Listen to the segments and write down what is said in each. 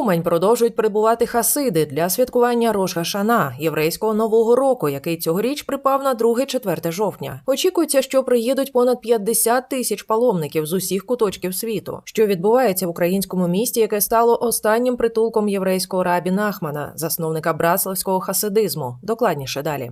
Умань продовжують прибувати хасиди для святкування Роша Шана, єврейського нового року, який цьогоріч припав на 2-4 жовтня. Очікується, що приїдуть понад 50 тисяч паломників з усіх куточків світу, що відбувається в українському місті, яке стало останнім притулком єврейського рабі Нахмана, засновника братславського хасидизму. Докладніше далі.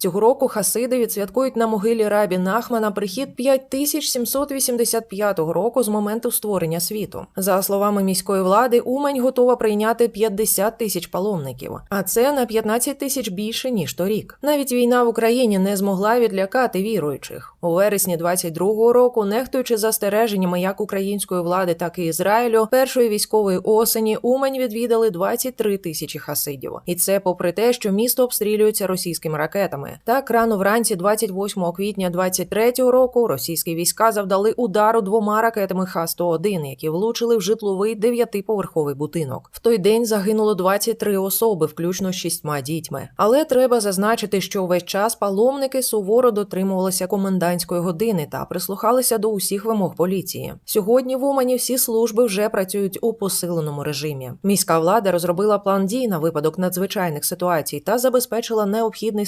Цього року хасиди відсвяткують на могилі рабі Нахмана прихід 5785 року з моменту створення світу. За словами міської влади, Умань готова прийняти 50 тисяч паломників, а це на 15 тисяч більше ніж торік. Навіть війна в Україні не змогла відлякати віруючих. У вересні 22-го року, нехтуючи застереженнями як української влади, так і Ізраїлю, першої військової осені Умань відвідали 23 тисячі хасидів, і це попри те, що місто обстрілюється російськими ракетами. Так рано вранці, 28 квітня 23-го року, російські війська завдали удару двома ракетами Х-101, які влучили в житловий дев'ятиповерховий будинок. В той день загинуло 23 особи, включно з шістьма дітьми. Але треба зазначити, що весь час паломники суворо дотримувалися комендантської години та прислухалися до усіх вимог поліції. Сьогодні в Умані всі служби вже працюють у посиленому режимі. Міська влада розробила план дій на випадок надзвичайних ситуацій та забезпечила необхідний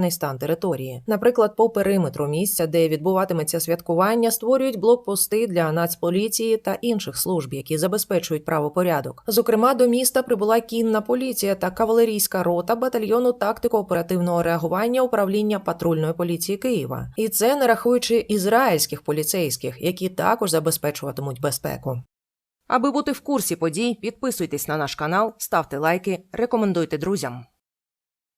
санітарний стан території. Наприклад, по периметру місця, де відбуватиметься святкування, створюють блокпости для нацполіції та інших служб, які забезпечують правопорядок. Зокрема, до міста прибула кінна поліція та кавалерійська рота батальйону тактико-оперативного реагування управління патрульної поліції Києва. І це не рахуючи ізраїльських поліцейських, які також забезпечуватимуть безпеку. Аби бути в курсі подій, підписуйтесь на наш канал, ставте лайки, рекомендуйте друзям.